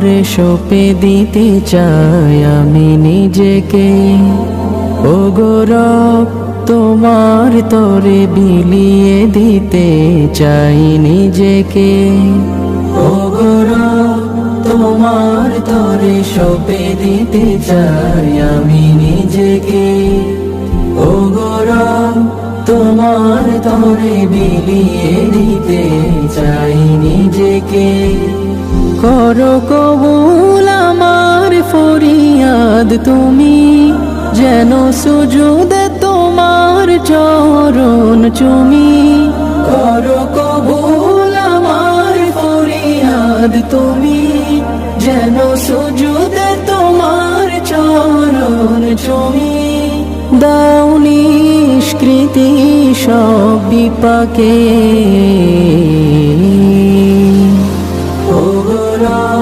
তোরে সপে দিতে চাই আমি নিজেকে। ও গৌরব তোমার তোরে বিলিয়ে দিতে চাই নিজেকে। ও গৌরব তোমার তোরে সপে দিতে চাই আমি নিজেকে। ও গৌরব তোমার তোরে বিলিয়ে দিতে চাই নিজেকে। করো কবুল আমার ফরিয়াদ তুমি, যেন সুজুদ তোমার চরণ চুমি। করো কবুল আমার ফরিয়াদ তুমি, যেন সুজুদ তোমার চরণ চুমি। দাও সব বিপাকে। around.